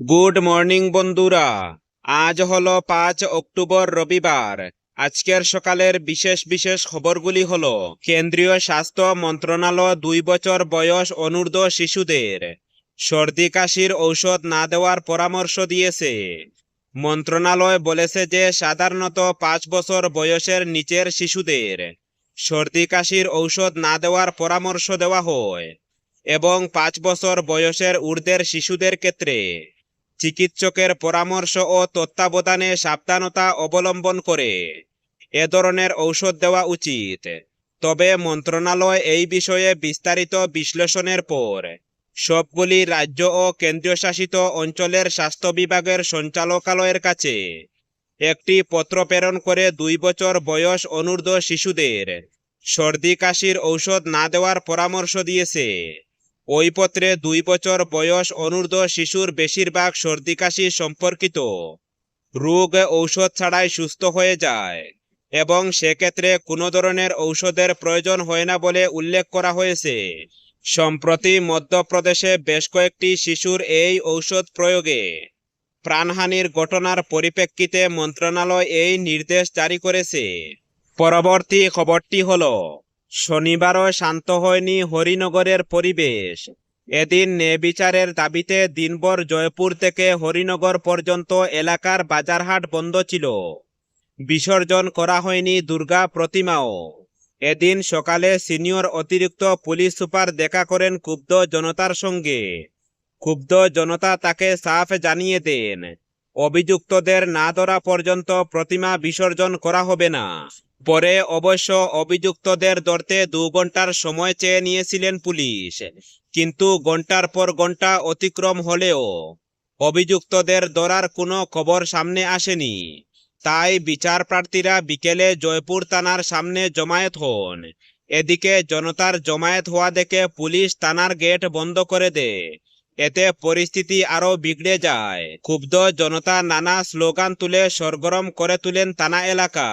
Good morning বন্ধুরা। আজ হলো পাঁচ অক্টোবর রবিবার। আজকের সকালের বিশেষ বিশেষ খবরগুলি হল, কেন্দ্রীয় স্বাস্থ্য মন্ত্রণালয় দুই বছর বয়স অনূর্ধ্ব শিশুদের সর্দি কাশির ঔষধ না দেওয়ার পরামর্শ দিয়েছে। মন্ত্রণালয় বলেছে যে, সাধারণত পাঁচ বছর বয়সের নিচের শিশুদের সর্দি কাশির ঔষধ না দেওয়ার পরামর্শ দেওয়া হয় এবং পাঁচ বছর বয়সের ঊর্ধ্বের শিশুদের ক্ষেত্রে চিকিৎসকের পরামর্শ ও তত্ত্বাবধানে সাবধানতা অবলম্বন করে। এ ধরনের ঔষধ দেওয়া উচিত। তবে মন্ত্রণালয় এই বিষয়ে বিস্তারিত বিশ্লেষণের পর সবগুলি রাজ্য ও কেন্দ্রীয় শাসিত অঞ্চলের স্বাস্থ্য বিভাগের সঞ্চালকালয়ের কাছে একটি পত্র প্রেরণ করে দুই বছর বয়স অনূর্ধ্ব শিশুদের সর্দি কাশির ঔষধ না দেওয়ার পরামর্শ দিয়েছে। ওই পত্রে দুই বছর বয়স অনূর্ধ্ব শিশুর বেশিরভাগ সর্দি কাশি সম্পর্কিত। রোগ ঔষধ ছাড়াই সুস্থ হয়ে যায় এবং সেক্ষেত্রে কোনো ধরনের ঔষধের প্রয়োজন হয় না বলে উল্লেখ করা হয়েছে। সম্প্রতি মধ্যপ্রদেশে বেশ কয়েকটি শিশুর এই ঔষধ প্রয়োগে প্রাণহানির ঘটনার পরিপ্রেক্ষিতে মন্ত্রণালয় এই নির্দেশ জারি করেছে। পরবর্তী খবরটি হলো শনিবারও শান্ত হয়নি হরিনগরের পরিবেশ। এদিন ন্যায়বিচারের দাবিতে দিনভর জয়পুর থেকে হরিনগর পর্যন্ত এলাকার বাজারহাট বন্ধ ছিল। বিসর্জন করা হয়নি দুর্গা প্রতিমাও। এদিন সকালে সিনিয়র অতিরিক্ত পুলিশ সুপার দেখা করেন ক্ষুব্ধ জনতার সঙ্গে। ক্ষুব্ধ জনতা তাকে সাফ জানিয়ে দেন, অভিযুক্তদের না ধরা পর্যন্ত প্রতিমা বিসর্জন করা হবে না। পরে অবশ্য অভিযুক্তদের ধরতে দু ঘণ্টার সময় চেয়ে নিয়েছিলেন পুলিশ। কিন্তু ঘণ্টার পর ঘণ্টা অতিক্রম হলেও অভিযুক্তদের ধরার কোনো খবর সামনে আসেনি। তাই বিচার প্রার্থীরা বিকেলে জয়পুর থানার সামনে জমায়েত হন। এদিকে জনতার জমায়েত হওয়া দেখে পুলিশ থানার গেট বন্ধ করে দেয়। এতে পরিস্থিতি আরও বিগড়ে যায়। ক্ষুব্ধ জনতা নানা স্লোগান তুলে সরগরম করে তুলেন থানা এলাকা।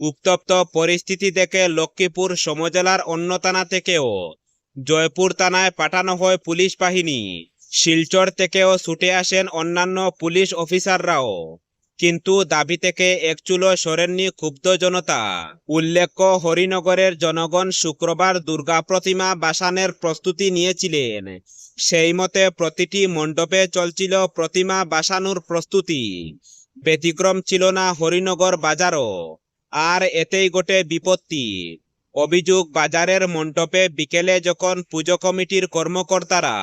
উত্তপ্ত পরিস্থিতি দেখে লক্ষ্মীপুর সমজেলার অন্য থানা থেকেও। জয়পুর থানায় পাঠানো হয় পুলিশ বাহিনী। শিলচর থেকেও ছুটে আসেন অন্যান্য পুলিশ অফিসাররাও। কিন্তু দাবি থেকে একচুলো সরেননি ক্ষুব্ধ জনতা। উল্লেখ্য, হরিনগরের জনগণ শুক্রবার দুর্গা প্রতিমা বাসানের প্রস্তুতি নিয়েছিলেন। সেই মতে প্রতিটি মণ্ডপে চলছিল প্রতিমা বাসানোর প্রস্তুতি। ব্যতিক্রম ছিল না হরিনগর বাজারও। আর এতেই গোটে বিপত্তি। অভিযোগ বাজারের মণ্ডপে বিকেলে যখন পুজো কমিটির কর্মকর্তারা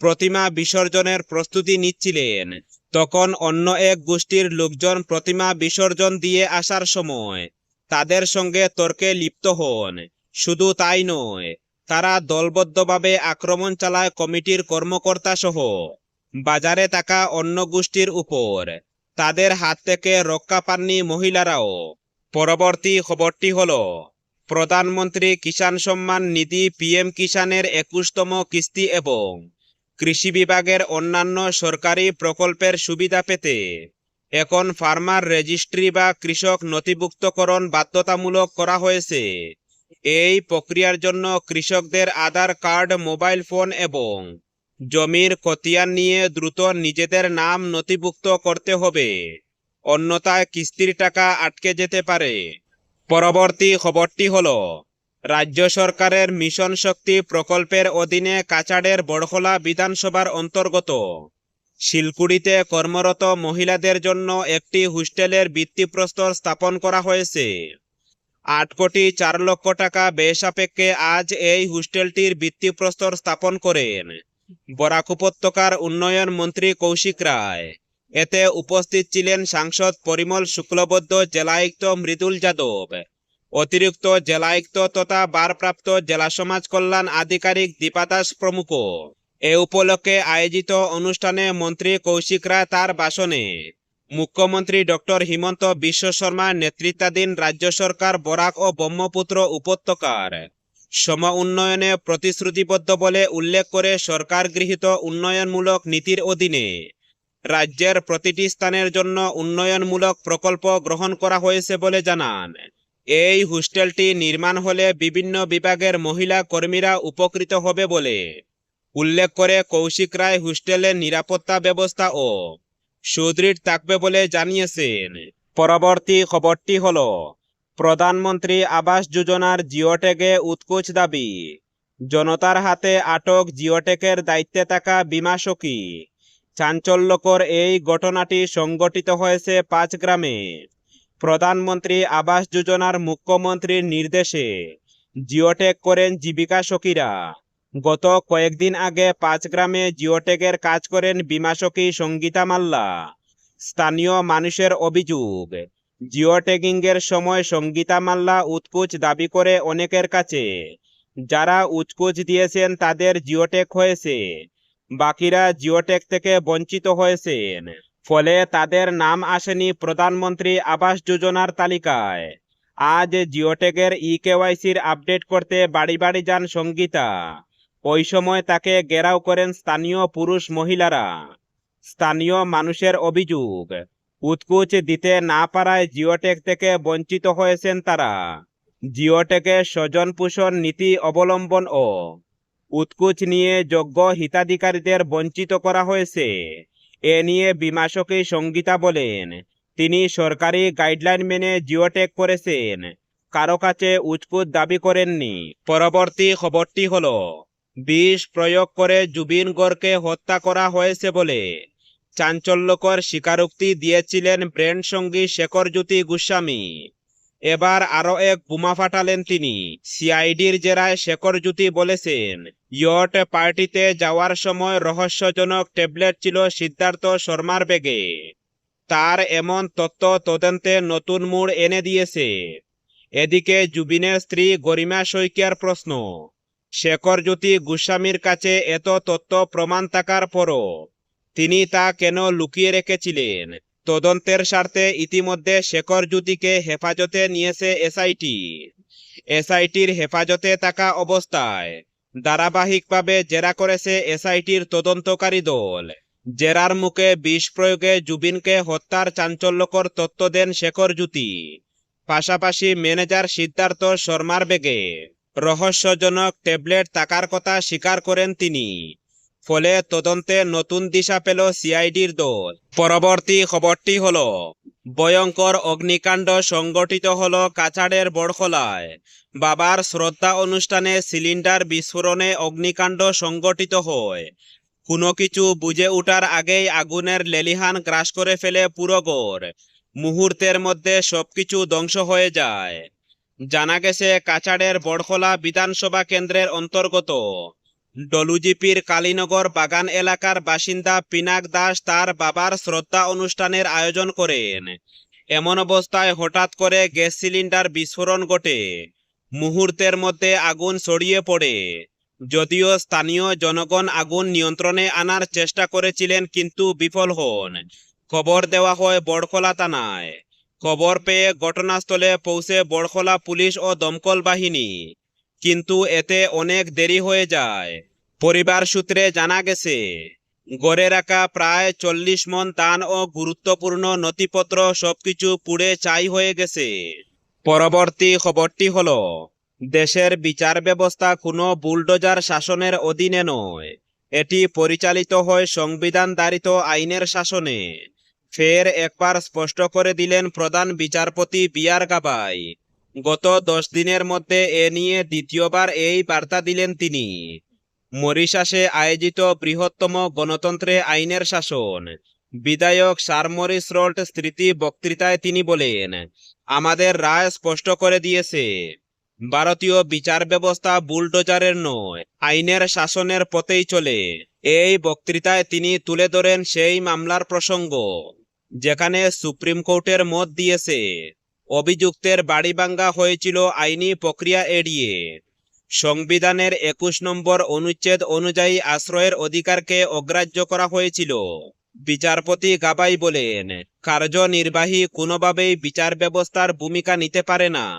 প্রতিমা বিসর্জনের প্রস্তুতি নিচ্ছিলেন, তখন অন্য এক গোষ্ঠীর লোকজন প্রতিমা বিসর্জন দিয়ে আসার সময় তাদের সঙ্গে তর্কে লিপ্ত হন। শুধু তাই নয়, তারা দলবদ্ধভাবে আক্রমণ চালায় কমিটির কর্মকর্তা সহ বাজারে থাকা অন্য গোষ্ঠীর উপর তাদের হাত থেকে রক্ষা পাননি মহিলারাও। পরবর্তী খবরটি হল, প্রধানমন্ত্রী কিষাণ সম্মান নিধি পিএম কিষাণের একুশতম কিস্তি এবং কৃষি বিভাগের অন্যান্য সরকারি প্রকল্পের সুবিধা পেতে। এখন ফার্মার রেজিস্ট্রি বা কৃষক নথিভুক্তকরণ বাধ্যতামূলক করা হয়েছে। এই প্রক্রিয়ার জন্য কৃষকদের আধার কার্ড, মোবাইল ফোন এবং জমির খতিয়ান নিয়ে দ্রুত নিজেদের নাম নথিভুক্ত করতে হবে। অন্যথায় কিস্তির টাকা আটকে যেতে পারে। পরবর্তী খবরটি হল, রাজ্য সরকারের মিশন শক্তি প্রকল্পের অধীনে কাছাড়ের বড়খোলা বিধানসভার অন্তর্গত। শিলকুড়িতে কর্মরত মহিলাদের জন্য একটি হোস্টেলের ভিত্তিপ্রস্তর স্থাপন করা হয়েছে। আট কোটি চার লক্ষ টাকা বেসাপেক্ষে আজ এই হোস্টেলটির ভিত্তিপ্রস্তর স্থাপন করেন। বরাক উপত্যকার উন্নয়ন মন্ত্রী কৌশিক রায়। এতে উপস্থিত ছিলেন সাংসদ পরিমল শুক্লবদ্ধ জেলায়ুক্ত মৃদুল যাদব। অতিরিক্ত জেলায়ুক্ত তথা বারপ্রাপ্ত জেলা সমাজ কল্যাণ আধিকারিক দীপা দাস প্রমুখ। এ উপলক্ষে আয়োজিত অনুষ্ঠানে মন্ত্রী কৌশিক রায় তার ভাষণে মুখ্যমন্ত্রী ডক্টর হিমন্ত বিশ্ব শর্মা নেতৃত্বাধীন রাজ্য সরকার বরাক ও ব্রহ্মপুত্র উপত্যকার সম উন্নয়নে প্রতিশ্রুতিবদ্ধ বলে উল্লেখ করে সরকার গৃহীত উন্নয়নমূলক নীতির অধীনে রাজ্যের প্রতিটি স্থানের জন্য উন্নয়নমূলক প্রকল্প গ্রহণ করা হয়েছে বলে জানান। এই হোস্টেলটি নির্মাণ হলে বিভিন্ন বিভাগের মহিলা কর্মীরা উপকৃত হবে বলে উল্লেখ করে কৌশিক রায় হোস্টেলের নিরাপত্তা ব্যবস্থা ও সুদৃঢ় থাকবে বলে জানিয়েছেন। পরবর্তী খবরটি হল, প্রধানমন্ত্রী আবাস যোজনার জিওটেগে উৎকোচ দাবি, জনতার হাতে আটক জিওটেকের দায়িত্বে থাকা বিমা সখী। চাঞ্চল্যকর এই ঘটনাটি সংগঠিত হয়েছে পাঁচ গ্রামে। প্রধানমন্ত্রী আবাস যোজনার মুখ্যমন্ত্রীর নির্দেশে জিওটেক করেন জীবিকা সখীরা। গত কয়েকদিন আগে পাঁচ গ্রামে জিওটেকের কাজ করেন বিমা সখী সঙ্গীতা মাল্লা। স্থানীয় মানুষের অভিযোগ জিওটেগিংয়ের সময় সঙ্গীতা মাল্লা উৎকুচ দাবি করে অনেকের কাছে, যারা উৎকুচ দিয়েছেন তাদের জিওটেক হয়েছে। বাকিরা জিওটেক থেকে বঞ্চিত হয়েছেন। ফলে তাদের নাম আসেনি প্রধানমন্ত্রী আবাস যোজনার তালিকায়। আজ জিওটেকের ই কেওয়াইসির আপডেট করতে বাড়ি বাড়ি যান সঙ্গীতা। ওই সময় তাকে ঘেরাও করেন স্থানীয় পুরুষ মহিলারা। স্থানীয় মানুষের অভিযোগ, উৎকুচ দিতে না পারায় জিওটেক থেকে বঞ্চিত হয়েছেন তারা। জিওটেকের স্বজন পোষণ নীতি অবলম্বন ও উৎকুচ নিয়ে যোগ্য হিতাধিকারীদের বঞ্চিত করা হয়েছে। এ নিয়ে বিমাসকী সঙ্গীতা বলেন। তিনি সরকারি গাইডলাইন মেনে জিওটেক করেছেন। কারও কাছে উৎকুচ দাবি করেননি। পরবর্তী খবরটি হল, বিষ প্রয়োগ করে জুবিন গড়কে হত্যা করা হয়েছে বলে চাঞ্চল্যকর স্বীকারোক্তি দিয়েছিলেন ব্র্যান্ড সঙ্গী শেখরজ্যোতি গোস্বামী। এবার আরও এক বোমা ফাটালেন তিনি। সিআইডির জেরায় শেখর জ্যোতি বলেছেন, ইয়ট পার্টিতে যাওয়ার সময় রহস্যজনক ট্যাবলেট ছিল সিদ্ধার্থ শর্মার ব্যাগে। তার এমন তত্ত্ব তদন্তে নতুন মোড় এনে দিয়েছে। এদিকে জুবিনের স্ত্রী গরিমা শইকিয়ার প্রশ্ন, শেখর জ্যোতি গোস্বামীর কাছে এত তত্ত্ব প্রমাণ থাকার পরও তিনি তা কেন লুকিয়ে রেখেছিলেন? তদন্তের স্বার্থে ইতিমধ্যে শেখর জ্যোতিকে হেফাজতে নিয়েছে এসআইটি। এসআইটির হেফাজতে থাকা অবস্থায় ধারাবাহিকভাবে জেরা করেছে এসআইটির তদন্তকারী দল। জেরার মুখে বিষ প্রয়োগে জুবিনকে হত্যার চাঞ্চল্যকর তথ্য দেন শেখর জ্যোতি। পাশাপাশি ম্যানেজার সিদ্ধার্থ শর্মার বেগে রহস্যজনক ট্যাবলেট থাকার কথা স্বীকার করেন তিনি। ফলে তদন্তে নতুন দিশা পেল সিআইডির দল। পরবর্তী খবরটি হল, ভয়ঙ্কর অগ্নিকাণ্ড সংগঠিত হল কাছাড়ের বড়খলায়। বাবার শ্রদ্ধা অনুষ্ঠানে সিলিন্ডার বিস্ফোরণে অগ্নিকাণ্ড সংগঠিত হয়। কোনো কিছু বুঝে ওঠার আগেই আগুনের লেলিহান গ্রাস করে ফেলে পুরো গড় মুহূর্তের মধ্যে সবকিছু ধ্বংস হয়ে যায়। জানা গেছে, কাছাড়ের বড়খলা বিধানসভা কেন্দ্রের অন্তর্গত ডলুজিপির কালীনগর বাগান এলাকার বাসিন্দা পিনাক দাস তার বাবার শ্রদ্ধা অনুষ্ঠানের আয়োজন করেন। এমন অবস্থায় হঠাৎ করে গ্যাস সিলিন্ডার বিস্ফোরণ ঘটে। মুহূর্তের মধ্যে আগুন ছড়িয়ে পড়ে। যদিও স্থানীয় জনগণ আগুন নিয়ন্ত্রণে আনার চেষ্টা করেছিলেন, কিন্তু বিফল হন। খবর দেওয়া হয়, বড়খলা থানায়। খবর পেয়ে ঘটনাস্থলে পৌঁছে বড়খলা পুলিশ ও দমকল বাহিনী কিন্তু এতে অনেক দেরি হয়ে যায়। পরিবার সূত্রে জানা গেছে, গড়ে রাখা প্রায় চল্লিশ মন ধান ও গুরুত্বপূর্ণ নথিপত্র সবকিছু পুড়ে চাই হয়ে গেছে। পরবর্তী খবরটি হলো, দেশের বিচার ব্যবস্থা কোনো বুলডোজার শাসনের অধীনে নয়। এটি পরিচালিত হয় সংবিধানধারিত আইনের শাসনে। ফের একবার স্পষ্ট করে দিলেন প্রধান বিচারপতি বিয়ার গাবাই গত দশ দিনের মধ্যে এ নিয়ে দ্বিতীয়বার এই বার্তা দিলেন তিনি। মরিশাসে আয়োজিত বৃহত্তম গণতন্ত্রে আইনের শাসন। বিধায়ক সারমরিস রল্ট স্মৃতি বক্তৃতায় তিনি বলেন, আমাদের রায় স্পষ্ট করে দিয়েছে, ভারতীয় বিচার ব্যবস্থা বুলডোজারের নয়, আইনের শাসনের পথেই চলে। এই বক্তৃতায় তিনি তুলে ধরেন সেই মামলার প্রসঙ্গ, যেখানে সুপ্রিম কোর্টের মত দিয়েছে অভিযুক্তের বাড়ি ভাঙ্গা হয়েছিল আইনি প্রক্রিয়া এড়িয়ে। সংবিধানের একুশ নম্বর অনুচ্ছেদ অনুযায়ী আশ্রয়ের অধিকারকে অগ্রাহ্য করা হয়েছিল। বিচারপতি গাবাই বলেন, কার্যনির্বাহী কোনোভাবেই বিচার ব্যবস্থার ভূমিকা নিতে পারে না।